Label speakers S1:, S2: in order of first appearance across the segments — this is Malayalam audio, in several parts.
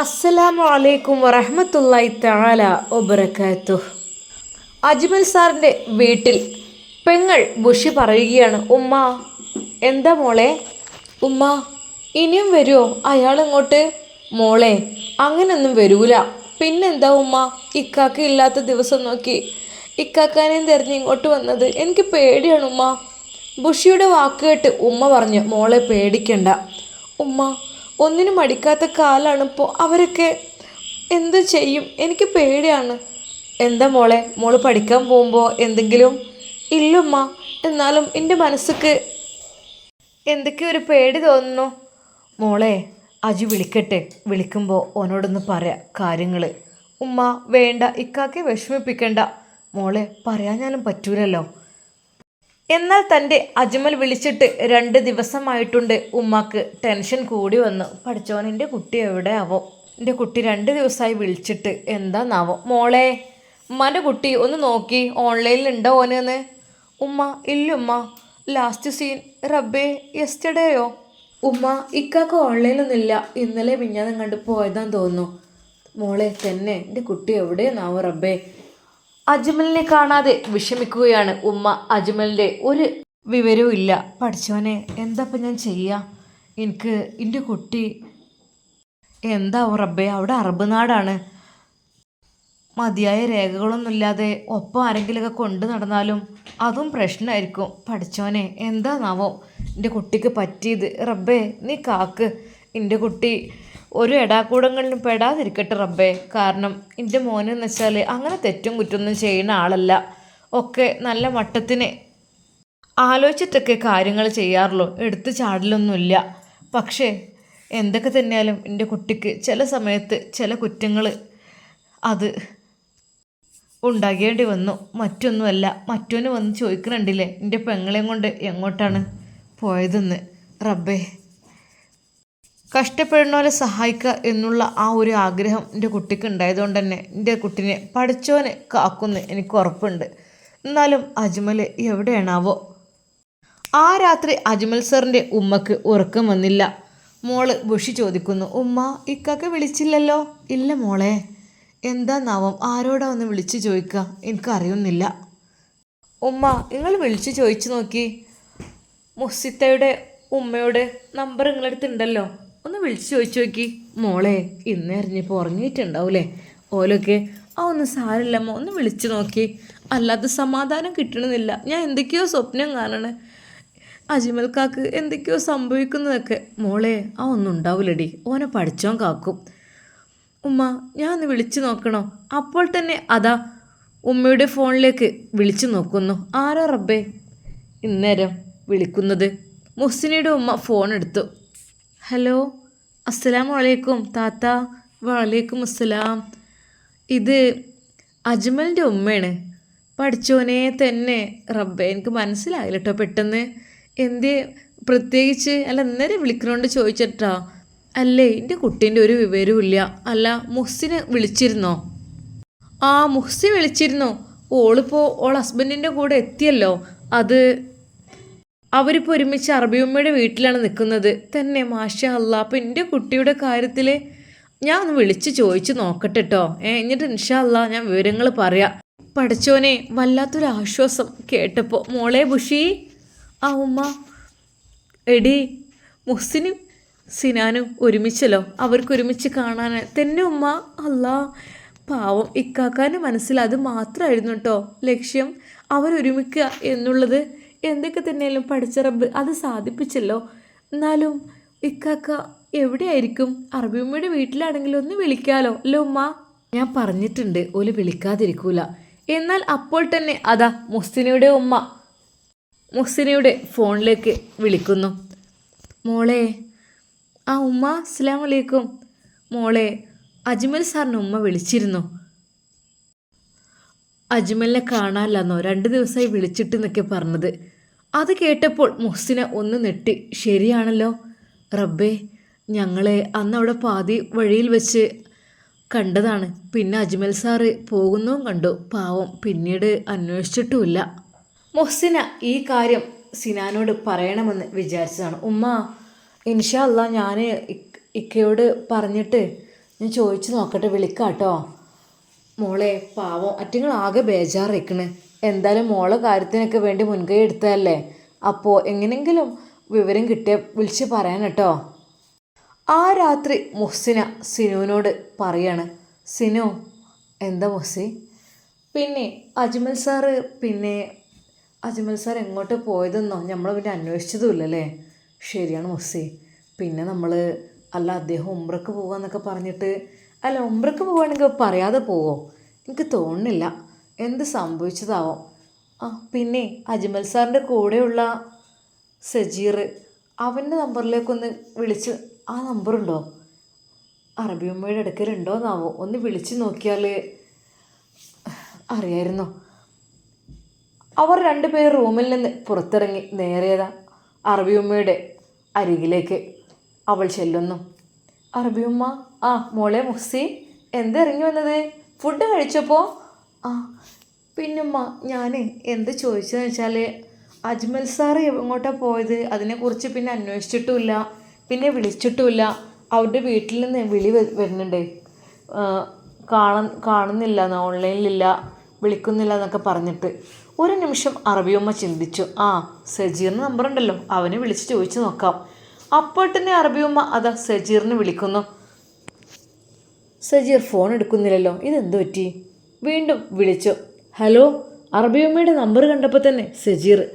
S1: അസ്സലാമു അലൈക്കും വറഹമത്തല്ലായി തആല ഒബറക്കാത്തു അജ്മൽ സാറിന്റെ വീട്ടിൽ പെങ്ങൾ ബുഷി പറയുകയാണ് ഉമ്മ എന്താ മോളെ? ഉമ്മ ഇനിയും വരുമോ അയാൾ ഇങ്ങോട്ട്? മോളെ അങ്ങനൊന്നും വരൂല. പിന്നെന്താ ഉമ്മ ഇക്കാക്ക ഇല്ലാത്ത ദിവസം നോക്കി ഇക്കാക്കാനെയും തിരഞ്ഞ് ഇങ്ങോട്ട് വന്നത്. എനിക്ക് പേടിയാണ് ഉമ്മ. ബുഷിയുടെ വാക്ക് കേട്ട് ഉമ്മ പറഞ്ഞു മോളെ പേടിക്കണ്ട. ഉമ്മ ഒന്നിനും മടിക്കാത്ത കാലാണ് ഇപ്പോൾ അവരൊക്കെ. എന്ത് ചെയ്യും? എനിക്ക് പേടിയാണ്. എന്താ മോളെ? മോൾ പഠിക്കാൻ പോകുമ്പോൾ എന്തെങ്കിലും? ഇല്ലുമ്മ. എന്നാലും എന്റെ മനസ്സിക്ക് എന്തൊക്കെ ഒരു പേടി തോന്നുന്നു. മോളെ അജു വിളിക്കട്ടെ. വിളിക്കുമ്പോൾ ഓനോടൊന്ന് പറയാം കാര്യങ്ങൾ ഉമ്മ വേണ്ട. ഇക്കാക്കെ വിഷമിപ്പിക്കണ്ട. മോളെ പറയാൻ ഞാനും പറ്റൂലല്ലോ. എന്നാൽ തന്റെ അജ്മൽ വിളിച്ചിട്ട് രണ്ട് ദിവസമായിട്ടുണ്ട് ഉമ്മാക്ക് ടെൻഷൻ കൂടി വന്നു. പഠിച്ചോൻ എന്റെ കുട്ടി എവിടെ ആവോ എന്റെ കുട്ടി രണ്ട് ദിവസമായി വിളിച്ചിട്ട് എന്താന്നാവോ? മോളെ ഉമ്മാന്റെ കുട്ടി ഒന്ന് നോക്കി ഓൺലൈനിൽ ഉണ്ടോ ഓനെന്ന് ഉമ്മ ഇല്ല ഉമ്മ. ലാസ്റ്റ് സീൻ റബ്ബേ യെസ്റ്റഡേയോ ഉമ്മ ഇക്കാക്ക് ഓൺലൈനൊന്നുമില്ല ഇന്നലെ മിഞ്ഞാന്നും കണ്ട് പോയതാന്ന് തോന്നുന്നു. മോളെ തന്നെ എന്റെ കുട്ടി എവിടെയെന്നാവോ റബ്ബേ. അജ്മലിനെ കാണാതെ വിഷമിക്കുകയാണ് ഉമ്മ. അജ്മലിന്റെ ഒരു വിവരവും ഇല്ല. പഠിച്ചവനെ എന്താപ്പം ഞാൻ ചെയ്യാ? എനിക്ക് എന്റെ കുട്ടി എന്താ റബ്ബേ? അവിടെ അറബ് നാടാണ് മതിയായ രേഖകളൊന്നുമില്ലാതെ ഒപ്പം ആരെങ്കിലുമൊക്കെ കൊണ്ടു നടന്നാലും അതും പ്രശ്നമായിരിക്കും. പഠിച്ചവനെ എന്താ നാവോ എന്റെ കുട്ടിക്ക് പറ്റിയത്? റബ്ബേ നീ കാക്ക്. എന്റെ കുട്ടി ഒരു എടാക്കൂടങ്ങളിലും പെടാതിരിക്കട്ടെ റബ്ബേ. കാരണം എന്റെ മോനെന്ന് വെച്ചാൽ അങ്ങനെ തെറ്റും കുറ്റൊന്നും ചെയ്യുന്ന ആളല്ല. ഒക്കെ നല്ല മട്ടത്തിന് ആലോചിച്ചിട്ടൊക്കെ കാര്യങ്ങൾ ചെയ്യാറുള്ളൂ. എടുത്ത് ചാടലൊന്നുമില്ല. പക്ഷേ എന്തൊക്കെ തന്നെയാലും എന്റെ കുട്ടിക്ക് ചില സമയത്ത് ചില കുറ്റങ്ങൾ അത് ഉണ്ടാകേണ്ടി വന്നു. മറ്റൊന്നുമല്ല. മറ്റൊന്ന് വന്ന് ചോദിക്കുന്നുണ്ടില്ലേ? എന്റെ പെങ്ങളെയും കൊണ്ട് എങ്ങോട്ടാണ് പോയതെന്ന്? റബ്ബേ. കഷ്ടപ്പെടുന്നവരെ സഹായിക്കുക എന്നുള്ള ആ ഒരു ആഗ്രഹം എന്റെ കുട്ടിക്ക് ഉണ്ടായതുകൊണ്ട് തന്നെ എന്റെ കുട്ടിനെ പഠിച്ചവനെ കാക്കുന്ന് എനിക്ക് ഉറപ്പുണ്ട്. എന്നാലും അജ്മൽ എവിടെയാണാവോ? ആ രാത്രി അജ്മൽ സാറിന്റെ ഉമ്മക്ക് ഉറക്കം വന്നില്ല. മോൾ ബുഷി ചോദിക്കുന്നു ഉമ്മ ഇക്കാക്ക വിളിച്ചില്ലല്ലോ? ഇല്ല മോളെ. എന്താന്നാവും ആരോടാ ഒന്ന് വിളിച്ചു ചോദിക്കുക എനിക്കറിയുന്നില്ല ഉമ്മ നിങ്ങൾ വിളിച്ചു ചോദിച്ചു നോക്കി. മുസിത്തയുടെ ഉമ്മയുടെ നമ്പർ നിങ്ങളടുത്ത് ഉണ്ടല്ലോ ഒന്ന് വിളിച്ചു ചോദിച്ചു നോക്കി. മോളെ ഇന്ന് എറിഞ്ഞപ്പോൾ ഉറങ്ങിയിട്ടുണ്ടാവൂലേ? ഓലൊക്കെ ആ ഒന്ന് സാരില്ലമ്മ ഒന്ന് വിളിച്ചു നോക്കി. അല്ലാതെ സമാധാനം കിട്ടണമെന്നില്ല ഞാൻ എന്തൊക്കെയോ സ്വപ്നം കാണണ്. അജിമൽക്കാക്ക് എന്തൊക്കെയോ സംഭവിക്കുന്നതൊക്കെ. മോളെ ആ ഒന്നും ഉണ്ടാവില്ലടി ഓനെ പഠിച്ചോൻ കാക്കും. ഉമ്മ ഞാൻ ഒന്ന് വിളിച്ചു നോക്കണോ? അപ്പോൾ തന്നെ അതാ. ഉമ്മയുടെ ഫോണിലേക്ക് വിളിച്ചു നോക്കുന്നു. ആരാ റബ്ബേ? ഇന്നേരം വിളിക്കുന്നത്. മുസ്സിനിയുടെ ഉമ്മ ഫോൺ എടുത്തു. ഹലോ അസ്സലാം വലൈക്കും താത്ത. വലൈക്കും അസ്സലാം ഇത് അജ്മലിന്റെ ഉമ്മയാണ്. പഠിച്ചോനെ തന്നെ റബ്ബേ എനിക്ക് മനസ്സിലായില്ല കേട്ടോ പെട്ടെന്ന്. എന്ത് പ്രത്യേകിച്ച് അല്ല ഇന്നേരം വിളിക്കണോണ്ട് ചോദിച്ചിട്ടാ. അല്ലേ എന്റെ കുട്ടീന്റെ ഒരു വിവരവും ഇല്ല അല്ല മുഹ്സിനെ വിളിച്ചിരുന്നോ? ആ മുഹ്സി വിളിച്ചിരുന്നു. ഓളിപ്പോൾ ഓൾ ഹസ്ബൻഡിന്റെ കൂടെ എത്തിയല്ലോ. അത് അവരിപ്പോൾ ഒരുമിച്ച് അറബിയമ്മയുടെ വീട്ടിലാണ് നിൽക്കുന്നത്. തന്നെ മാഷ അല്ല അപ്പം എന്റെ കുട്ടിയുടെ കാര്യത്തിൽ ഞാൻ ഒന്ന് വിളിച്ച് ചോദിച്ച് നോക്കട്ടെ കേട്ടോ ഏ എന്നിട്ട് ഇൻഷാ അല്ല ഞാൻ വിവരങ്ങൾ പറയാം. പഠിച്ചോനെ വല്ലാത്തൊരു ആശ്വാസം കേട്ടപ്പോൾ മോളെ ബുഷി ആ ഉമ്മ. എടി മുഹ്സിനും സിനാനും ഒരുമിച്ചല്ലോ? അവർക്ക് ഒരുമിച്ച് കാണാൻ തന്നെ ഉമ്മ അല്ലാ. പാവം ഇക്കാക്കാന്റെ മനസ്സിൽ അത് മാത്രമായിരുന്നു കേട്ടോ ലക്ഷ്യം. അവരൊരുമിക്കുക എന്നുള്ളത് എന്തൊക്കെ തന്നെയാലും പഠിച്ച റബ്ബ് അത് സാധിപ്പിച്ചല്ലോ. എന്നാലും ഇക്കാക്ക എവിടെയായിരിക്കും? അറബിയമ്മയുടെ വീട്ടിലാണെങ്കിലും ഒന്ന് വിളിക്കാലോ. അല്ലോ ഉമ്മ? ഞാൻ പറഞ്ഞിട്ടുണ്ട് ഓൽ വിളിക്കാതിരിക്കൂല. എന്നാൽ അപ്പോൾ തന്നെ അതാ മുസ്തിനയുടെ ഉമ്മ മുസ്തിനിയുടെ ഫോണിലേക്ക് വിളിക്കുന്നു. മോളെ ആ ഉമ്മ അസ്സാം വലൈക്കും മോളെ അജ്മൽ സാറിന് ഉമ്മ വിളിച്ചിരുന്നു. അജ്മലിനെ കാണാനില്ലെന്നോ? രണ്ട് ദിവസമായി വിളിച്ചിട്ട് എന്നൊക്കെ പറഞ്ഞത്. അത് കേട്ടപ്പോൾ മുഹ്സിന ഒന്ന് നെട്ടി ശരിയാണല്ലോ. റബ്ബേ ഞങ്ങളെ അന്ന് അവിടെ പാതി വഴിയിൽ വെച്ച് കണ്ടതാണ്. പിന്നെ അജ്മൽ സാറ് പോകുന്നതും കണ്ടു. പാവം പിന്നീട് അന്വേഷിച്ചിട്ടുമില്ല. മുഹ്സിന ഈ കാര്യം സിനാനോട് പറയണമെന്ന് വിചാരിച്ചതാണ്. ഉമ്മ ഇൻഷാ അല്ല ഞാൻ ഇക്കയോട് പറഞ്ഞിട്ട് ഞാൻ ചോദിച്ചു നോക്കട്ടെ വിളിക്കാട്ടോ. മോളെ പാവം അറ്റങ്ങൾ ആകെ ബേജാറിക്കണ് എന്തായാലും മോളെ കാര്യത്തിനൊക്കെ വേണ്ടി മുൻകൈ എടുത്തതല്ലേ? അപ്പോൾ എങ്ങനെങ്കിലും വിവരം കിട്ടിയ വിളിച്ച് പറയാൻ കേട്ടോ. ആ രാത്രി മുഹ്സിന സിനുവിനോട് പറയാണ്. സിനു എന്താ മുഹ്സി? പിന്നെ അജ്മൽ സാറ് പിന്നെ അജ്മൽ സാർ എങ്ങോട്ട് പോയതെന്നോ നമ്മൾ പിന്നെ അന്വേഷിച്ചതുമില്ലല്ലേ? ശരിയാണ് മുഹ്സി. പിന്നെ നമ്മൾ അല്ല അദ്ദേഹം ഉമ്രക്ക് പോകാന്നൊക്കെ പറഞ്ഞിട്ട് അല്ല ഉമ്രക്ക് പോവുകയാണെങ്കിൽ പറയാതെ പോവോ? എനിക്ക് തോന്നുന്നില്ല. എന്ത് സംഭവിച്ചതാവോ? ആ പിന്നെ അജ്മൽ സാറിന്റെ കൂടെയുള്ള സജീർ അവന്റെ നമ്പറിലേക്കൊന്ന് വിളിച്ച് ആ നമ്പറുണ്ടോ? അറബിയമ്മയുടെ അടുക്കലുണ്ടോന്നാവോ? ഒന്ന് വിളിച്ച് നോക്കിയാൽ അറിയായിരുന്നോ? അവർ രണ്ടുപേർ റൂമിൽ നിന്ന് പുറത്തിറങ്ങി നേരേതാ അറബിയമ്മയുടെ അരികിലേക്ക്. അവൾ ചെല്ലുന്നു. അറബിയമ്മ ആ മോളെ മുഹ്സി എന്തിറങ്ങി വന്നത്? ഫുഡ് കഴിച്ചപ്പോൾ ആ പിന്നെ ഞാൻ എന്ത് ചോദിച്ചതെന്ന് വെച്ചാൽ അജ്മൽ സാർ എങ്ങോട്ടാണ് പോയത്? അതിനെക്കുറിച്ച് പിന്നെ അന്വേഷിച്ചിട്ടുമില്ല. പിന്നെ വിളിച്ചിട്ടുമില്ല. അവരുടെ വീട്ടിൽ നിന്ന് വിളി വരുന്നുണ്ട്. കാണ കാണുന്നില്ല ഓൺലൈനിലില്ല വിളിക്കുന്നില്ല എന്നൊക്കെ പറഞ്ഞിട്ട്. ഒരു നിമിഷം അറബിയമ്മ ചിന്തിച്ചു. ആ സജീറിന് നമ്പർ ഉണ്ടല്ലോ അവനെ വിളിച്ച് ചോദിച്ചു നോക്കാം. അപ്പോൾ തന്നെ അറബിയമ്മ അതാ സജീറിനെ വിളിക്കുന്നു. സജീർ ഫോൺ എടുക്കുന്നില്ലല്ലോ. ഇതെന്ത് പറ്റി? വീണ്ടും വിളിച്ചു. ഹലോ അറബിയമ്മയുടെ നമ്പർ കണ്ടപ്പോൾ തന്നെ സജീർ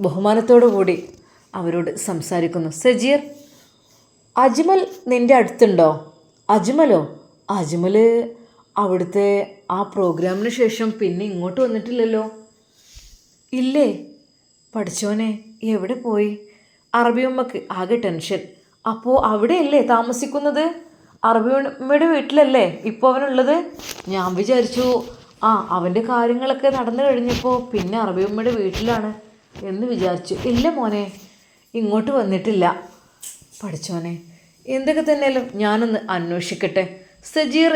S1: ബഹുമാനത്തോടു കൂടി അവരോട് സംസാരിക്കുന്നു. സജീർ അജ്മൽ നിന്റെ അടുത്തുണ്ടോ? അജ്മലോ? അജ്മൽ അവിടുത്തെ ആ പ്രോഗ്രാമിന് ശേഷം പിന്നെ ഇങ്ങോട്ട് വന്നിട്ടില്ലല്ലോ? ഇല്ലേ? പഠിച്ചോനെ എവിടെ പോയി? അറബിയമ്മക്ക് ആകെ ടെൻഷൻ. അപ്പോൾ അവിടെയല്ലേ താമസിക്കുന്നത്? അറബിയമ്മയുടെ വീട്ടിലല്ലേ? ഇപ്പോൾ അവനുള്ളത്? ഞാൻ വിചാരിച്ചു ആ അവന്റെ കാര്യങ്ങളൊക്കെ നടന്നു കഴിഞ്ഞപ്പോൾ പിന്നെ അറബിയമ്മയുടെ വീട്ടിലാണ് എന്ന് വിചാരിച്ചു. ഇല്ല മോനെ ഇങ്ങോട്ട് വന്നിട്ടില്ല. പഠിച്ചോനെ എന്തൊക്കെ തന്നെയാലും ഞാനൊന്ന് അന്വേഷിക്കട്ടെ. സജീർ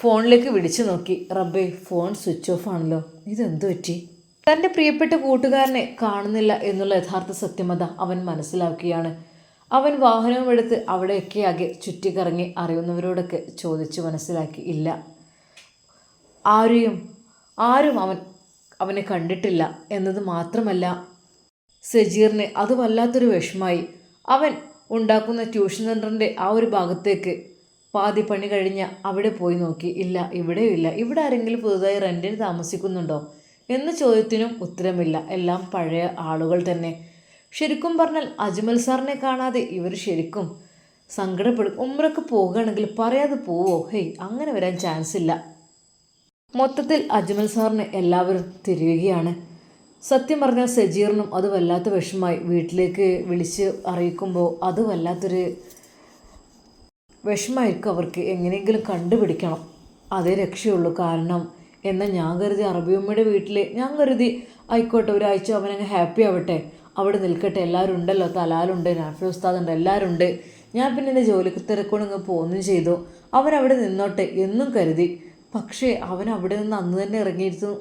S1: ഫോണിലേക്ക് വിളിച്ചു നോക്കി. റബ്ബേ ഫോൺ സ്വിച്ച് ഓഫ് ആണല്ലോ. ഇതെന്തു പറ്റി? തന്റെ പ്രിയപ്പെട്ട കൂട്ടുകാരനെ കാണുന്നില്ല എന്നുള്ള യഥാർത്ഥ സത്യമത അവൻ മനസ്സിലാക്കുകയാണ് അവൻ വാഹനവും എടുത്ത് അവിടെയൊക്കെ ആകെ ചുറ്റിക്കറങ്ങി അറിയുന്നവരോടൊക്കെ ചോദിച്ചു മനസ്സിലാക്കി ഇല്ല. ആരെയും ആരും അവൻ അവനെ കണ്ടിട്ടില്ല എന്നത് മാത്രമല്ല സജീറിന് അത് വല്ലാത്തൊരു വിഷമായി. അവൻ ഉണ്ടാക്കുന്ന ട്യൂഷൻ സെന്ററിന്റെ ആ ഒരു ഭാഗത്തേക്ക് പാതി പണി കഴിഞ്ഞ അവിടെ പോയി നോക്കി ഇല്ല ഇവിടെയും ഇല്ല. ഇവിടെ ആരെങ്കിലും പുതുതായി റെന്റിന് താമസിക്കുന്നുണ്ടോ? എന്ന ചോദ്യത്തിനും ഉത്തരമില്ല. എല്ലാം പഴയ ആളുകൾ തന്നെ. ശരിക്കും പറഞ്ഞാൽ അജ്മൽ സാറിനെ കാണാതെ ഇവർ ശരിക്കും സങ്കടപ്പെടും. ഉമ്രക്ക് പോകുകയാണെങ്കിൽ പറയാതെ പോവോ? ഹേയ് അങ്ങനെ വരാൻ ചാൻസ് ഇല്ല. മൊത്തത്തിൽ അജ്മൽ സാറിനെ എല്ലാവരും തിരിയുകയാണ്. സത്യം പറഞ്ഞാൽ സജീറിനും അത് വല്ലാത്ത വിഷമായി വീട്ടിലേക്ക് വിളിച്ച് അറിയിക്കുമ്പോൾ അത് വല്ലാത്തൊരു വിഷമായിരിക്കും അവർക്ക്. എങ്ങനെയെങ്കിലും കണ്ടുപിടിക്കണം. അതേ രക്ഷയുള്ളൂ കാരണം എന്നാൽ ഞാൻ കരുതി അറബിയമ്മയുടെ വീട്ടിൽ ഞാൻ കരുതി ആയിക്കോട്ടെ ഒരാഴ്ച അവനങ്ങ് ഹാപ്പി ആവട്ടെ. അവിടെ നിൽക്കട്ടെ എല്ലാവരും ഉണ്ടല്ലോ തലാലുണ്ട് നാഫി ഉസ്താദ് ഉണ്ട് എല്ലാവരും ഉണ്ട് ഞാൻ പിന്നെ എന്റെ ജോലിക്ക് തിരക്കൊണ്ട് ഇങ്ങ് പോകുന്നു ചെയ്തു. അവൻ അവിടെ നിന്നോട്ടെ എന്നും കരുതി. പക്ഷേ അവൻ അവിടെ നിന്ന് അന്ന് തന്നെ ഇറങ്ങിയിരുന്നു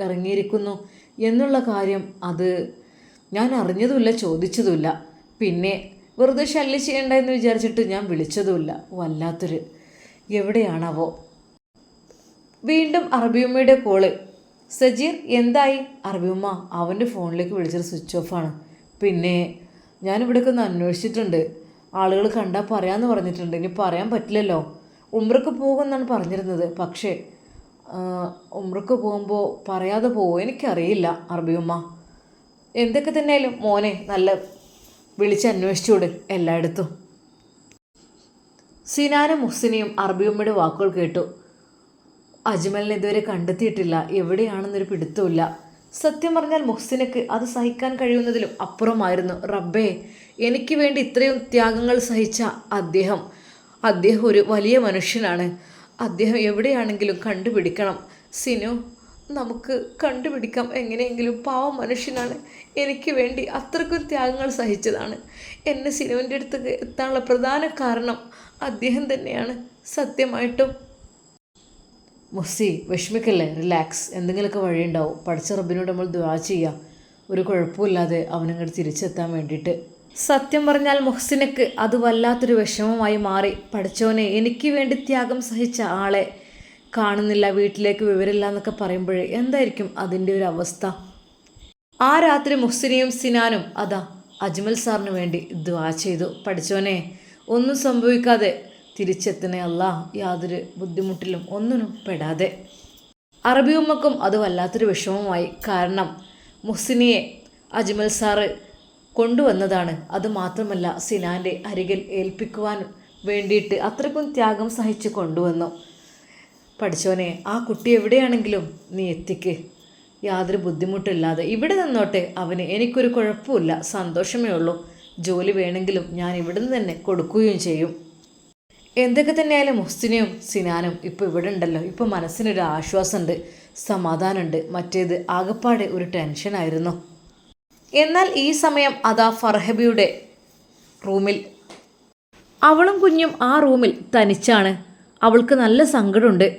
S1: ഇറങ്ങിയിരിക്കുന്നു എന്നുള്ള കാര്യം അത് ഞാൻ അറിഞ്ഞതുമില്ല ചോദിച്ചതുമില്ല. പിന്നെ വെറുതെ ശല്യം ചെയ്യണ്ട എന്ന് വിചാരിച്ചിട്ട് ഞാൻ വിളിച്ചതുമില്ല വല്ലാത്തൊരു. എവിടെയാണവോ? വീണ്ടും അറബിയമ്മയുടെ കോൾ. സജീർ എന്തായി? അറബിയമ്മ അവന്റെ ഫോണിലേക്ക് വിളിച്ചത് സ്വിച്ച് ഓഫാണ് പിന്നെ ഞാനിവിടേക്ക് ഒന്ന് അന്വേഷിച്ചിട്ടുണ്ട്. ആളുകൾ കണ്ടാൽ പറയാമെന്ന് പറഞ്ഞിട്ടുണ്ട്. ഇനി പറയാൻ പറ്റില്ലല്ലോ. ഉമ്രക്ക് പോകുമെന്നാണ് പറഞ്ഞിരുന്നത്. പക്ഷേ ഉമ്രക്ക് പോകുമ്പോൾ പറയാതെ പോകുമോ എനിക്കറിയില്ല അറബിയമ്മ എന്തൊക്കെ തന്നെയായാലും മോനെ നല്ല വിളിച്ച് അന്വേഷിച്ചുകൂട് എല്ലായിടത്തും. സിനാനും മുഹ്സിനെയും അറബിയമ്മയുടെ വാക്കുകൾ കേട്ടു. അജ്മലിനെ ഇതുവരെ കണ്ടെത്തിയിട്ടില്ല. എവിടെയാണെന്നൊരു പിടുത്തമില്ല സത്യം പറഞ്ഞാൽ മുഹ്സിനക്ക് അത് സഹിക്കാൻ കഴിയുന്നതിലും അപ്പുറമായിരുന്നു. റബ്ബേ എനിക്ക് വേണ്ടി ഇത്രയും ത്യാഗങ്ങൾ സഹിച്ച അദ്ദേഹം. അദ്ദേഹം ഒരു വലിയ മനുഷ്യനാണ്. അദ്ദേഹം എവിടെയാണെങ്കിലും കണ്ടുപിടിക്കണം. സിനു നമുക്ക് കണ്ടുപിടിക്കാം. എങ്ങനെയെങ്കിലും പാവം മനുഷ്യനാണ്. എനിക്ക് വേണ്ടി അത്രക്കും ത്യാഗങ്ങൾ സഹിച്ചതാണ്. എന്നെ സിനുവിന്റെ അടുത്ത് എത്താനുള്ള പ്രധാന കാരണം അദ്ദേഹം തന്നെയാണ്. സത്യമായിട്ടും മുസ്സി വിഷമിക്കല്ലേ? റിലാക്സ് എന്തെങ്കിലുമൊക്കെ വഴിയുണ്ടാവും. പഠിച്ച റബ്ബിനോട് നമ്മൾ ദ്വാ ചെയ്യുക ഒരു കുഴപ്പമില്ലാതെ അവനങ്ങോട്ട് തിരിച്ചെത്താൻ വേണ്ടിയിട്ട്. സത്യം പറഞ്ഞാൽ മുഹ്സിനക്ക് അത് വല്ലാത്തൊരു വിഷമമായി മാറി. പഠിച്ചവനെ എനിക്ക് വേണ്ടി ത്യാഗം സഹിച്ച ആളെ കാണുന്നില്ല വീട്ടിലേക്ക് വിവരമില്ല എന്നൊക്കെ പറയുമ്പോഴേ എന്തായിരിക്കും അതിന്റെ ഒരു അവസ്ഥ? ആ രാത്രി മുഹ്സിനെയും സിനാനും അതാ അജ്മൽ സാറിന് വേണ്ടി ദ്വാ ചെയ്തു. പഠിച്ചവനെ ഒന്നും സംഭവിക്കാതെ തിരിച്ചെത്തണേ അല്ല യാതൊരു ബുദ്ധിമുട്ടിലും ഒന്നിനും പെടാതെ. അറബി ഉമ്മക്കും അത് വല്ലാത്തൊരു വിഷമമായി. കാരണം മുഹ്സിനിയെ അജ്മൽ സാറ് കൊണ്ടുവന്നതാണ്. അതുമാത്രമല്ല സിനാന്റെ അരികിൽ ഏൽപ്പിക്കുവാൻ വേണ്ടിയിട്ട് അത്രയ്ക്കും ത്യാഗം സഹിച്ച് കൊണ്ടുവന്നു. പഠിച്ചോനെ ആ കുട്ടി എവിടെയാണെങ്കിലും നീ എത്തിക്ക്. യാതൊരു ബുദ്ധിമുട്ടില്ലാതെ. ഇവിടെ നിന്നോട്ടെ. അവന് എനിക്കൊരു കുഴപ്പമില്ല. സന്തോഷമേ ഉള്ളൂ. ജോലി വേണമെങ്കിലും ഞാൻ ഇവിടുന്ന് തന്നെ കൊടുക്കുകയും ചെയ്യും. എന്തൊക്കെ തന്നെയായാലും മുഹ്സിനെയും സിനാനും ഇപ്പോൾ ഇവിടെ ഉണ്ടല്ലോ. ഇപ്പോൾ മനസ്സിനൊരു ആശ്വാസമുണ്ട് സമാധാനമുണ്ട്. മറ്റേത് ആകപ്പാടെ ഒരു ടെൻഷനായിരുന്നു എന്നാൽ ഈ സമയം അതാ ഫർഹബിയുടെ റൂമിൽ. അവളും കുഞ്ഞും ആ റൂമിൽ തനിച്ചാണ്. അവൾക്ക് നല്ല സങ്കടമുണ്ട്.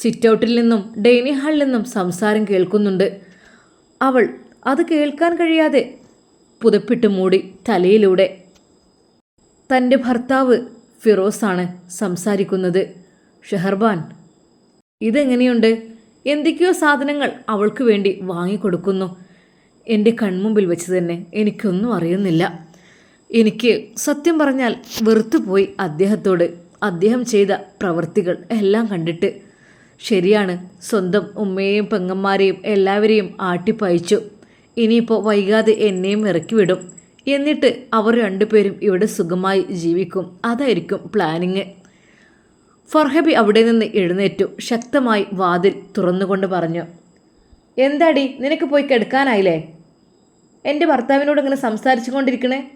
S1: സിറ്റൗട്ടിൽ നിന്നും ഡെയിനി ഹാളിൽ നിന്നും സംസാരം കേൾക്കുന്നുണ്ട്. അവൾ അത് കേൾക്കാൻ കഴിയാതെ പുതപ്പിട്ട് മൂടി തലയിലൂടെ. തന്റെ ഭർത്താവ് ഫിറോസാണ് സംസാരിക്കുന്നത്. ഷെഹർബാൻ ഇതെങ്ങനെയുണ്ട്? എന്തൊക്കെയോ സാധനങ്ങൾ അവൾക്ക് വേണ്ടി വാങ്ങിക്കൊടുക്കുന്നു. എന്റെ കൺമുമ്പിൽ വെച്ച് തന്നെ എനിക്കൊന്നും അറിയുന്നില്ല. എനിക്ക് സത്യം പറഞ്ഞാൽ വെറുത്തുപോയി അദ്ദേഹത്തോട് അദ്ദേഹം ചെയ്ത പ്രവൃത്തികൾ എല്ലാം കണ്ടിട്ട്. ശരിയാണ് സ്വന്തം ഉമ്മയെയും പെങ്ങന്മാരെയും എല്ലാവരെയും ആട്ടിപ്പയച്ചു. ഇനിയിപ്പോൾ വൈകാതെ എന്നെയും ഇറക്കി വിടും എന്നിട്ട് അവർ രണ്ടുപേരും ഇവിടെ സുഖമായി ജീവിക്കും. അതായിരിക്കും പ്ലാനിങ് ഫർഹബി അവിടെ നിന്ന് എഴുന്നേറ്റു. ശക്തമായി വാതിൽ തുറന്നുകൊണ്ട് പറഞ്ഞു എന്താടി നിനക്ക് പോയി കിടക്കാനായില്ലേ? എന്റെ ഭർത്താവിനോട് ഇങ്ങനെ സംസാരിച്ചു കൊണ്ടിരിക്കണേ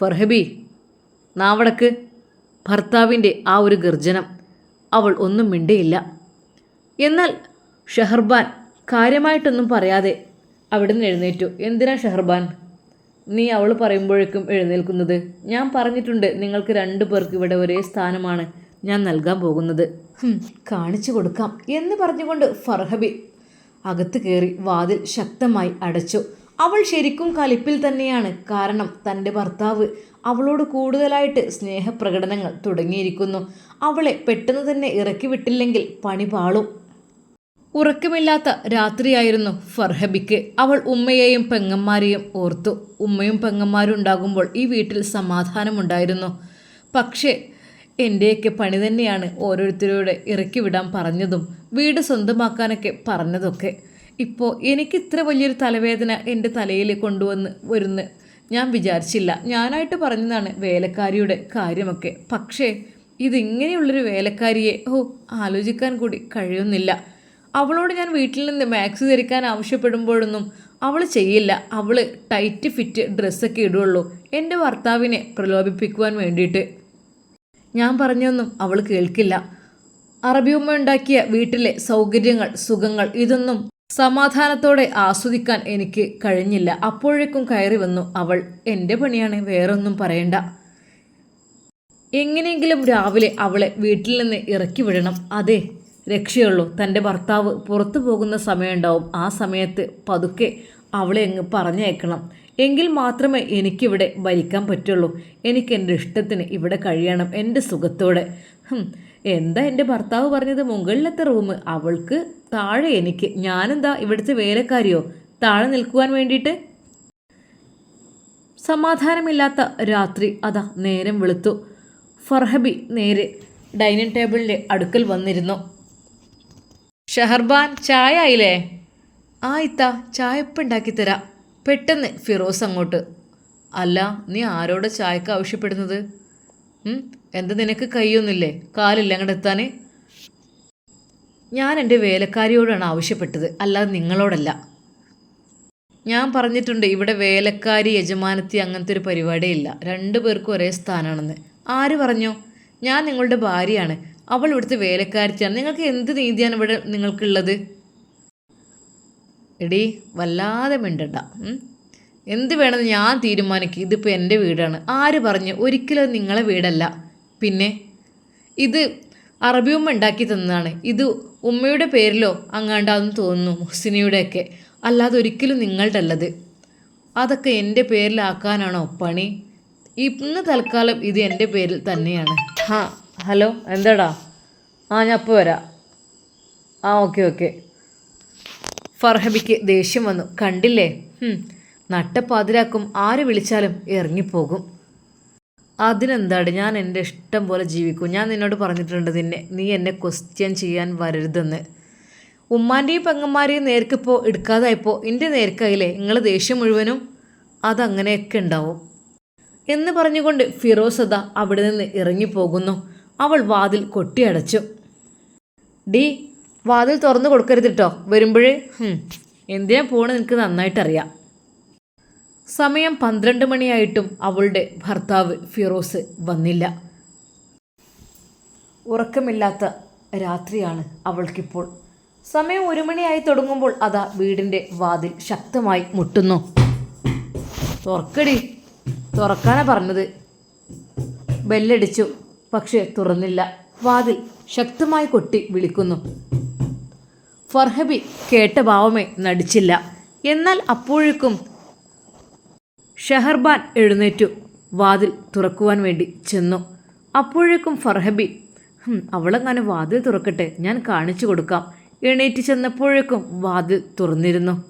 S1: ഫർഹബി നാവടക്ക് ഭർത്താവിന്റെ ആ ഒരു ഗർജനം അവൾ ഒന്നും മിണ്ടിയില്ല. എന്നാൽ ഷെഹർബാൻ കാര്യമായിട്ടൊന്നും പറയാതെ അവിടെ നിന്ന് എഴുന്നേറ്റു. എന്തിനാ ഷെഹർബാൻ? നീ അവൾ പറയുമ്പോഴേക്കും എഴുന്നേൽക്കുന്നത്. ഞാൻ പറഞ്ഞിട്ടുണ്ട് നിങ്ങൾക്ക് രണ്ടു പേർക്ക് ഇവിടെ ഒരേ സ്ഥാനമാണ്. ഞാൻ നൽകാൻ പോകുന്നത്. കാണിച്ചു കൊടുക്കാം എന്ന് പറഞ്ഞുകൊണ്ട് ഫർഹബി അകത്ത് കയറി വാതിൽ ശക്തമായി അടച്ചു. അവൾ ശരിക്കും കലിപ്പിൽ തന്നെയാണ്. കാരണം തന്റെ ഭർത്താവ് അവളോട് കൂടുതലായിട്ട് സ്നേഹപ്രകടനങ്ങൾ തുടങ്ങിയിരിക്കുന്നു. അവളെ പെട്ടെന്ന് തന്നെ ഇറക്കി വിട്ടില്ലെങ്കിൽ പണി പാളും. ഉറക്കമില്ലാത്ത രാത്രിയായിരുന്നു ഫർഹബിക്ക്. അവൾ ഉമ്മയെയും പെങ്ങന്മാരെയും ഓർത്തു. ഉമ്മയും പെങ്ങന്മാരും ഉണ്ടാകുമ്പോൾ ഈ വീട്ടിൽ സമാധാനമുണ്ടായിരുന്നു. പക്ഷേ എന്റെയൊക്കെ പണി തന്നെയാണ് ഓരോരുത്തരോട് ഇറക്കി വിടാൻ പറഞ്ഞതും വീട് സ്വന്തമാക്കാനൊക്കെ പറഞ്ഞതൊക്കെ. ഇപ്പോൾ എനിക്ക് ഇത്ര വലിയൊരു തലവേദന എന്റെ തലയിൽ കൊണ്ടുവന്ന് വരുന്ന ഞാൻ വിചാരിച്ചില്ല. ഞാനായിട്ട് പറഞ്ഞതാണ് വേലക്കാരിയുടെ കാര്യമൊക്കെ. പക്ഷേ ഇതിങ്ങനെയുള്ളൊരു വേലക്കാരിയെ ഓ ആലോചിക്കാൻ കൂടി കഴിയുന്നില്ല. അവളോട് ഞാൻ വീട്ടിൽ നിന്ന് മാക്സ് ധരിക്കാൻ ആവശ്യപ്പെടുമ്പോഴൊന്നും അവൾ ചെയ്യില്ല. അവൾ ടൈറ്റ് ഫിറ്റ് ഡ്രസ്സൊക്കെ ഇടുള്ളൂ. എന്റെ ഭർത്താവിനെ പ്രലോഭിപ്പിക്കുവാൻ വേണ്ടിയിട്ട്. ഞാൻ പറഞ്ഞൊന്നും അവൾ കേൾക്കില്ല. അറബിയുമ്മ ഉണ്ടാക്കിയ വീട്ടിലെ സൗകര്യങ്ങൾ സുഖങ്ങൾ ഇതൊന്നും സമാധാനത്തോടെ ആസ്വദിക്കാൻ എനിക്ക് കഴിഞ്ഞില്ല. അപ്പോഴേക്കും കയറി വന്നു. അവൾ എന്റെ പണിയാണ് വേറൊന്നും പറയണ്ട. എങ്ങനെയെങ്കിലും രാവിലെ അവളെ വീട്ടിൽ നിന്ന് ഇറക്കി വിടണം. അതെ രക്ഷയുള്ളൂ. തന്റെ ഭർത്താവ് പുറത്തു പോകുന്ന സമയമുണ്ടാവും. ആ സമയത്ത് പതുക്കെ അവളെ അങ്ങ് പറഞ്ഞയക്കണം. എങ്കിൽ മാത്രമേ എനിക്കിവിടെ ഭരിക്കാൻ പറ്റുള്ളൂ. എനിക്ക് എന്റെ ഇഷ്ടത്തിന് ഇവിടെ കഴിയണം. എന്റെ സുഖത്തോടെ. എന്താ എന്റെ ഭർത്താവ് പറഞ്ഞത്? മുകളിലത്തെ റൂം. അവൾക്ക് താഴെ എനിക്ക്. ഞാനെന്താ ഇവിടുത്തെ വേലക്കാരിയോ? താഴെ നിൽക്കുവാൻ വേണ്ടിയിട്ട്? സമാധാനമില്ലാത്ത രാത്രി അതാ നേരം വെളുത്തു. ഫർഹബി നേരെ ഡൈനിങ് ടേബിളിന്റെ അടുക്കൽ വന്നിരുന്നു. ഷഹർബാൻ ചായ ആയില്ലേ? ആ ഇത്ത ചായപ്പ് ഉണ്ടാക്കി തരാം. പെട്ടെന്ന് ഫിറോസ് അങ്ങോട്ട്. അല്ല നീ ആരോട് ചായക്ക് ആവശ്യപ്പെടുന്നത്? എന്താ നിനക്ക് കൈയൊന്നുമില്ലേ? കാലില്ല അങ്ങോട്ട് എത്താൻ ഞാൻ എന്റെ വേലക്കാരിയോടാണ് ആവശ്യപ്പെട്ടത് അല്ലാതെ നിങ്ങളോടല്ല. ഞാൻ പറഞ്ഞിട്ടുണ്ട് ഇവിടെ വേലക്കാരി യജമാനത്തി അങ്ങനത്തെ ഒരു പരിപാടിയില്ല. രണ്ടു പേർക്കും ഒരേ സ്ഥാനമാണെന്ന് ആര് പറഞ്ഞു? ഞാൻ നിങ്ങളുടെ ഭാര്യയാണ്. അവൾ ഇവിടുത്തെ വേലക്കാരിച്ചാണ് നിങ്ങൾക്ക് എന്ത് നീതിയാണ് ഇവിടെ നിങ്ങൾക്കുള്ളത്? എടി വല്ലാതെ മിണ്ടണ്ട. എന്ത് വേണമെന്ന് ഞാൻ തീരുമാനിക്കും. ഇതിപ്പോൾ എന്റെ വീടാണ്. ആര് പറഞ്ഞു? ഒരിക്കലും നിങ്ങളെ വീടല്ല. പിന്നെ? ഇത് അറബി ഉമ്മ ഉണ്ടാക്കി തന്നതാണ്. ഇത് ഉമ്മയുടെ പേരിലോ അങ്ങാണ്ടാന്ന് തോന്നുന്നു മുഹ്സിനിയുടെയൊക്കെ. അല്ലാതെ ഒരിക്കലും നിങ്ങളുടെ അല്ലത് അതൊക്കെ എന്റെ പേരിലാക്കാനാണോ പണി? ഇന്ന് തൽക്കാലം ഇത് എന്റെ പേരിൽ തന്നെയാണ്. ഹാ. ഹലോ എന്താടാ? ആ ഞാൻ അപ്പോൾ വരാം. ആ ഓക്കെ ഓക്കെ. ഫർഹബിക്ക് ദേഷ്യം വന്നു. കണ്ടില്ലേ? നട്ട നട്ടപ്പാതിരാക്കും ആര് വിളിച്ചാലും ഇറങ്ങിപ്പോകും. അതിനെന്താണ് ഞാൻ എന്റെ ഇഷ്ടം പോലെ ജീവിക്കും. ഞാൻ നിന്നോട് പറഞ്ഞിട്ടുണ്ട് നിന്നെ. നീ എന്നെ ക്വസ്റ്റ്യൻ ചെയ്യാൻ വരരുതെന്ന്. ഉമ്മാന്റെയും പെങ്ങന്മാരെയും നേർക്കിപ്പോൾ എടുക്കാതായപ്പോൾ എന്റെ നേർക്കായില്ലേ? നിങ്ങൾ ദേഷ്യം മുഴുവനും അതങ്ങനെയൊക്കെ ഉണ്ടാവും. എന്ന് പറഞ്ഞുകൊണ്ട് ഫിറോസദ അവിടെ നിന്ന് ഇറങ്ങിപ്പോകുന്നു. അവൾ വാതിൽ കൊട്ടിയടച്ചു. ഡി വാതിൽ തുറന്നു കൊടുക്കരുത് കേട്ടോ വരുമ്പോഴേ എന്തിനാ പോണ് നിനക്ക് നന്നായിട്ടറിയാം. സമയം പന്ത്രണ്ട് മണിയായിട്ടും അവളുടെ ഭർത്താവ് ഫിറോസ് വന്നില്ല. ഉറക്കമില്ലാത്ത രാത്രിയാണ് അവൾക്കിപ്പോൾ. സമയം ഒരു മണിയായി തുടങ്ങുമ്പോൾ അതാ വീടിന്റെ വാതിൽ ശക്തമായി മുട്ടുന്നു. തുറക്കടി തുറക്കാനാ പറഞ്ഞത്. ബെല്ലടിച്ചു. പക്ഷേ തുറന്നില്ല. വാതിൽ ശക്തമായി കൊട്ടി വിളിക്കുന്നു. ഫർഹബി കേട്ട ഭാവമേ നടിച്ചില്ല. എന്നാൽ അപ്പോഴേക്കും ഷെഹർബാൻ എഴുന്നേറ്റു. വാതിൽ തുറക്കുവാൻ വേണ്ടി ചെന്നു. അപ്പോഴേക്കും ഫർഹബി "ഹും, അവളെങ്ങനെ വാതിൽ തുറക്കട്ടെ ഞാൻ കാണിച്ചു കൊടുക്കാം. എണീറ്റ് ചെന്നപ്പോഴേക്കും വാതിൽ തുറന്നിരുന്നു.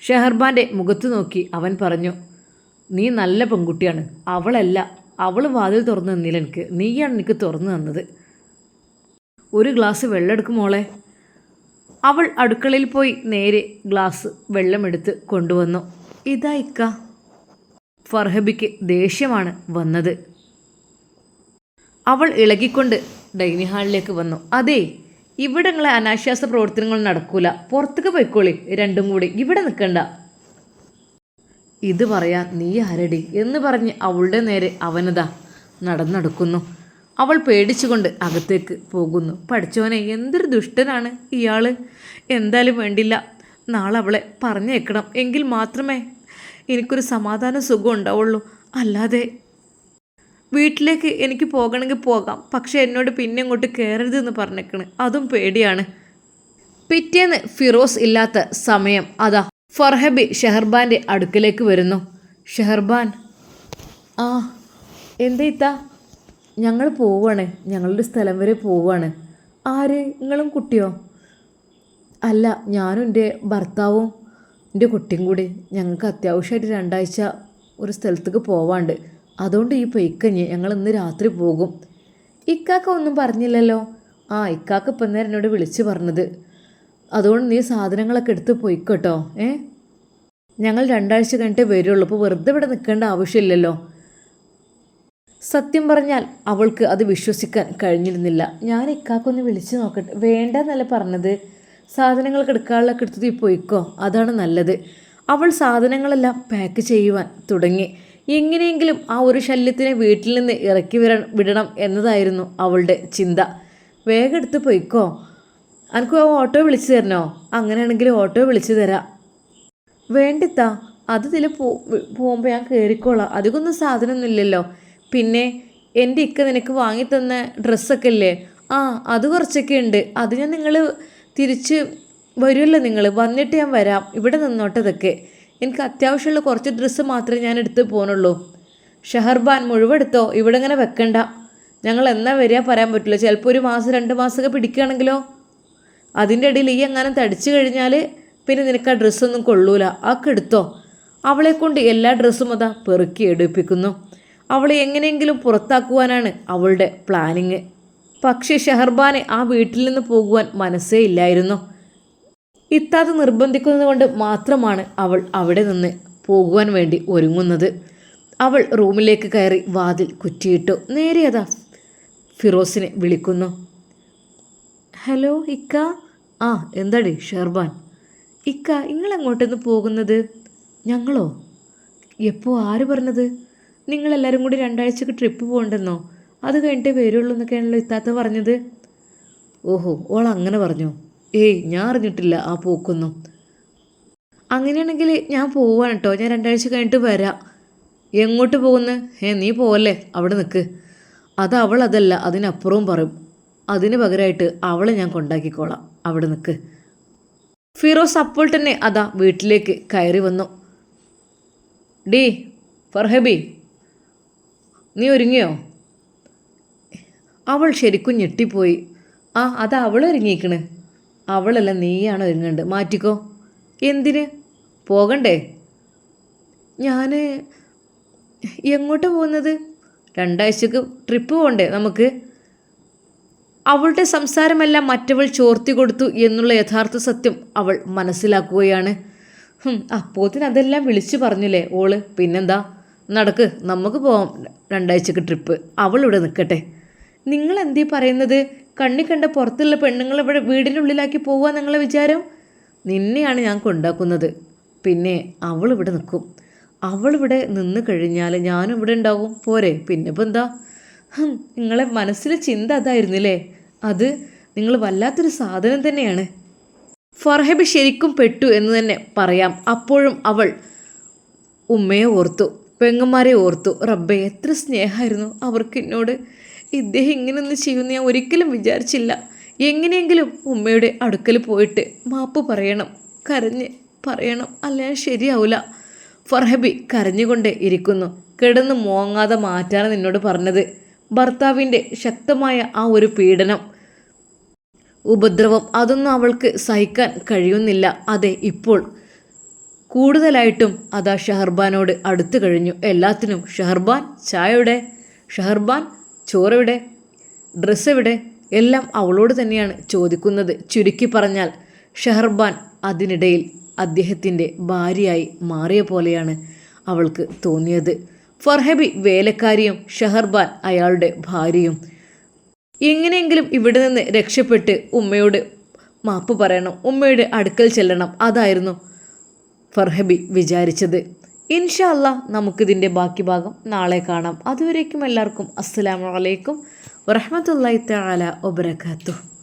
S1: ഷെഹർബാന്റെ മുഖത്തു നോക്കി അവൻ പറഞ്ഞു നീ നല്ല പെൺകുട്ടിയാണ്. അവളല്ല അവൾ വാതിൽ തുറന്നു തന്നില്ല എനിക്ക്. നീയാണ് എനിക്ക് തുറന്നു തന്നത്. ഒരു ഗ്ലാസ് വെള്ളം എടുക്കും മോളെ. അവൾ അടുക്കളയിൽ പോയി നേരെ ഗ്ലാസ് വെള്ളമെടുത്ത് കൊണ്ടുവന്നു. ഇതാ ഇക്ക. ഫർഹബിക്ക് ദേഷ്യമാണ് വന്നത്. അവൾ ഇളകിക്കൊണ്ട് ഡൈനിങ് ഹാളിലേക്ക് വന്നു. അതെ ഇവിടെ നിങ്ങളെ അനാശ്വാസ പ്രവർത്തനങ്ങൾ നടക്കൂല. പുറത്തേക്ക് പോയിക്കോളി. രണ്ടും കൂടി. ഇവിടെ നിൽക്കണ്ട ഇത് പറയാൻ നീ ആരടി എന്ന് പറഞ്ഞ് അവളുടെ നേരെ അവനതാ നടന്നെടുക്കുന്നു. അവൾ പേടിച്ചുകൊണ്ട് അകത്തേക്ക് പോകുന്നു. പഠിച്ചവനെ എന്തൊരു ദുഷ്ടനാണ് ഇയാൾ എന്തായാലും വേണ്ടില്ല. നാളെ അവളെ പറഞ്ഞേക്കണം. എങ്കിൽ മാത്രമേ എനിക്കൊരു സമാധാന സുഖം ഉണ്ടാവുള്ളൂ. അല്ലാതെ വീട്ടിലേക്ക് എനിക്ക് പോകണമെങ്കിൽ പോകാം. പക്ഷെ എന്നോട് പിന്നെ ഇങ്ങോട്ട് കയറരുതെന്ന് പറഞ്ഞേക്കണ്. അതും പേടിയാണ്. പിറ്റേന്ന് ഫിറോസ് ഇല്ലാത്ത സമയം അതാ ഫർഹബി ഷെഹർബാന്റെ അടുക്കിലേക്ക് വരുന്നു. ഷെഹർബാൻ ആ എന്താ ഇത്ത? ഞങ്ങൾ പോവാണ്. ഞങ്ങളുടെ സ്ഥലം വരെ പോവാണ്. ആര്? നിങ്ങളും കുട്ടിയോ? അല്ല ഞാനും എന്റെ ഭർത്താവും എന്റെ കുട്ടിയും കൂടി ഞങ്ങൾക്ക് അത്യാവശ്യമായിട്ട് രണ്ടാഴ്ച ഒരു സ്ഥലത്തേക്ക് പോവാണ്ട്. അതുകൊണ്ട് ഈ പൊയ്ക്കഞ്ഞ് ഞങ്ങൾ ഇന്ന് രാത്രി പോകും. ഇക്കാക്ക ഒന്നും പറഞ്ഞില്ലല്ലോ? ആ ഇക്കാക്ക ഇപ്പം നേരം എന്നോട് വിളിച്ച് പറഞ്ഞത്. അതുകൊണ്ട് നീ സാധനങ്ങളൊക്കെ എടുത്ത് പോയിക്കോട്ടോ ഏ? ഞങ്ങൾ രണ്ടാഴ്ച കഴിഞ്ഞിട്ടേ വരുള്ളൂ അപ്പോൾ വെറുതെ ഇവിടെ നിൽക്കേണ്ട ആവശ്യമില്ലല്ലോ. സത്യം പറഞ്ഞാൽ അവൾക്ക് അത് വിശ്വസിക്കാൻ കഴിഞ്ഞിരുന്നില്ല. ഞാൻ ഇക്കാക്കൊന്ന് വിളിച്ചു നോക്കട്ടെ. വേണ്ടെന്നല്ല പറഞ്ഞത്? സാധനങ്ങൾക്ക് എടുക്കാനുള്ളൊക്കെ എടുത്തത് ഈ പോയിക്കോ. അതാണ് നല്ലത്. അവൾ സാധനങ്ങളെല്ലാം പാക്ക് ചെയ്യുവാൻ തുടങ്ങി. എങ്ങനെയെങ്കിലും ആ ഒരു ശല്യത്തിനെ വീട്ടിൽ നിന്ന് ഇറക്കി വിട വിടണം എന്നതായിരുന്നു അവളുടെ ചിന്ത. വേഗം എടുത്ത് പോയിക്കോ. എനിക്ക് ആ ഓട്ടോ വിളിച്ചു തരണോ? അങ്ങനെയാണെങ്കിൽ ഓട്ടോ വിളിച്ചു തരാം. വേണ്ടിത്താ അത് ഇതിൽ പോ പോകുമ്പോൾ ഞാൻ കയറിക്കോളാം അധികമൊന്നും സാധനമൊന്നും ഇല്ലല്ലോ പിന്നെ എന്റെ ഇക്ക നിനക്ക് വാങ്ങിത്തന്ന ഡ്രസ്സൊക്കെ ഇല്ലേ? ആ അത് കുറച്ചൊക്കെ ഉണ്ട്. അത് ഞാൻ നിങ്ങൾ തിരിച്ച് വരുമല്ലോ നിങ്ങൾ വന്നിട്ട് ഞാൻ വരാം. ഇവിടെ നിന്നോട്ടതൊക്കെ എനിക്ക് അത്യാവശ്യമുള്ള കുറച്ച് ഡ്രസ്സ് മാത്രമേ ഞാൻ എടുത്ത് പോകണുള്ളൂ ഷഹർബാൻ മുഴുവൻ എടുത്തോ ഇവിടെ ഇങ്ങനെ വെക്കണ്ട. ഞങ്ങൾ എന്നാ വരിക പറയാൻ പറ്റില്ല. ചിലപ്പോൾ ഒരു മാസം രണ്ട് മാസമൊക്കെ പിടിക്കുകയാണെങ്കിലോ? അതിന്റെ ഇടയിൽ ഈ എങ്ങാനും തടിച്ചു കഴിഞ്ഞാൽ പിന്നെ നിനക്ക് ആ ഡ്രസ്സൊന്നും കൊള്ളൂല. ആ എടുത്തോ. അവളെ കൊണ്ട് എല്ലാ ഡ്രസ്സും അതാ പെറുക്കി എടുപ്പിക്കുന്നു. അവളെ എങ്ങനെയെങ്കിലും പുറത്താക്കുവാനാണ് അവളുടെ പ്ലാനിങ്. പക്ഷേ ഷെഹർബാനെ ആ വീട്ടിൽ നിന്ന് പോകുവാൻ മനസ്സേ ഇല്ലായിരുന്നു. ഇത്താത്ത നിർബന്ധിക്കുന്നതുകൊണ്ട് മാത്രമാണ് അവൾ അവിടെ നിന്ന് പോകുവാൻ വേണ്ടി ഒരുങ്ങുന്നത്. അവൾ റൂമിലേക്ക് കയറി വാതിൽ കുറ്റിയിട്ടു. നേരെ അതാ ഫിറോസിനെ വിളിക്കുന്നു. ഹലോ ഇക്ക. ആ എന്താടി ഷെർബാൻ? ഇക്ക നിങ്ങൾ പോകുന്നത്? ഞങ്ങളോ? എപ്പോൾ ആര് പറഞ്ഞത്? നിങ്ങളെല്ലാവരും കൂടി രണ്ടാഴ്ചക്ക് ട്രിപ്പ് പോകണ്ടെന്നോ? അത് കഴിഞ്ഞിട്ടേ വരുള്ളൂ എന്നൊക്കെയാണല്ലോ ഇത്താത്ത പറഞ്ഞത്. ഓഹോ ഓൾ അങ്ങനെ പറഞ്ഞു. ഏയ് ഞാൻ അറിഞ്ഞിട്ടില്ല ആ പോക്കൊന്നും. അങ്ങനെയാണെങ്കിൽ ഞാൻ പോവാണ് കേട്ടോ ഞാൻ രണ്ടാഴ്ച കഴിഞ്ഞിട്ട് വരാം. എങ്ങോട്ട് പോകുന്നു? ഏ നീ പോവല്ലേ? അവിടെ നിൽക്ക് അത് അവൾ അതല്ല അതിനപ്പുറവും പറയും. അതിന് പകരമായിട്ട് അവളെ ഞാൻ കൊണ്ടാക്കിക്കോളാം. അവിടെ നിൽക്ക് ഫിറോസ് അപ്പോൾ തന്നെ അതാ വീട്ടിലേക്ക് കയറി വന്നു. ഡി ഫർഹബി നീ ഒരുങ്ങിയോ? അവൾ ശരിക്കും ഞെട്ടിപ്പോയി. ആ അത് അവൾ ഒരുങ്ങിയിക്കണ് അവളല്ല നീയാണ് ഒരുങ്ങേണ്ടത്. മാറ്റിക്കോ. എന്തിന്? പോകണ്ടേ? ഞാൻ എങ്ങോട്ട് പോകുന്നത്? രണ്ടാഴ്ചക്ക് ട്രിപ്പ് പോകണ്ടേ നമുക്ക്? അവളുടെ സംസാരമെല്ലാം മറ്റവൾ ചോർത്തി കൊടുത്തു എന്നുള്ള യഥാർത്ഥ സത്യം അവൾ മനസ്സിലാക്കുകയാണ്. അപ്പോത്തിന് അതെല്ലാം വിളിച്ചു പറഞ്ഞില്ലേ ഓൾ? പിന്നെന്താ? നടക്ക് നമുക്ക് പോവാം രണ്ടാഴ്ചക്ക് ട്രിപ്പ് അവൾ ഇവിടെ നിൽക്കട്ടെ. നിങ്ങൾ എന്തീ പറയുന്നത്? കണ്ണി കണ്ട പുറത്തുള്ള പെണ്ണുങ്ങൾ ഇവിടെ വീടിനുള്ളിലാക്കി പോവുക നിങ്ങളെ വിചാരം? നിന്നെയാണ് ഞാൻ കൊണ്ടാക്കുന്നത്. പിന്നെ അവൾ ഇവിടെ നിൽക്കും. അവളിവിടെ നിന്ന് കഴിഞ്ഞാൽ ഞാനും ഇവിടെ ഉണ്ടാവും. പോരെ പിന്നെ ഇപ്പം എന്താ നിങ്ങളെ മനസ്സിലെ ചിന്ത അതായിരുന്നില്ലേ? അത് നിങ്ങൾ വല്ലാത്തൊരു സാധനം തന്നെയാണ്. ഫർഹബ് ശരിക്കും പെട്ടു എന്ന് തന്നെ പറയാം. അപ്പോഴും അവൾ ഉമ്മയെ ഓർത്തു പെങ്ങന്മാരെ ഓർത്തു. റബ്ബെ എത്ര സ്നേഹമായിരുന്നു അവർക്ക് എന്നോട്. ഇദ്ദേഹം ഇങ്ങനെയൊന്നും ചെയ്യുമെന്ന് ഞാൻ ഒരിക്കലും വിചാരിച്ചില്ല. എങ്ങനെയെങ്കിലും ഉമ്മയുടെ അടുക്കൽ പോയിട്ട് മാപ്പ് പറയണം കരഞ്ഞ് പറയണം. അല്ലെങ്കിൽ ശരിയാവില്ല ഫർഹബി കരഞ്ഞുകൊണ്ട് ഇരിക്കുന്നു. കിടന്ന് മോങ്ങാതെ മാറ്റാണ് നിന്നോട് പറഞ്ഞത്. ഭർത്താവിന്റെ ശക്തമായ ആ ഒരു പീഡനം. ഉപദ്രവം അതൊന്നും അവൾക്ക് സഹിക്കാൻ കഴിയുന്നില്ല. അതെ ഇപ്പോൾ. കൂടുതലായിട്ടും അതാ ഷഹർബാനോട് അടുത്തു കഴിഞ്ഞു. എല്ലാത്തിനും ഷഹർബാൻ ചായയുടെ ഷഹർബാൻ ചോറയുടെ ഡ്രസ്സ് എവിടെ? എല്ലാം അവളോട് തന്നെയാണ് ചോദിക്കുന്നത്. ചുരുക്കി പറഞ്ഞാൽ ഷഹർബാൻ അതിനിടയിൽ അദ്ദേഹത്തിന്റെ ഭാര്യയായി മാറിയ പോലെയാണ് അവൾക്ക് തോന്നിയത്. ഫർഹബി വേലക്കാരിയും ഷഹർബാൻ അയാളുടെ ഭാര്യയും. എങ്ങനെയെങ്കിലും ഇവിടെ നിന്ന് രക്ഷപ്പെട്ട് ഉമ്മയോട് മാപ്പ് പറയണം ഉമ്മയുടെ അടുക്കൽ ചെല്ലണം അതായിരുന്നു ഫർഹബി വിചാരിച്ചത്. ഇൻഷാ അല്ലാ നമുക്കിതിന്റെ ബാക്കി ഭാഗം നാളെ കാണാം. അതുവരേക്കും എല്ലാവർക്കും അസ്സാം വലൈക്കും വറഹമത്തല്ലാ തആല വബറകാതുഹു.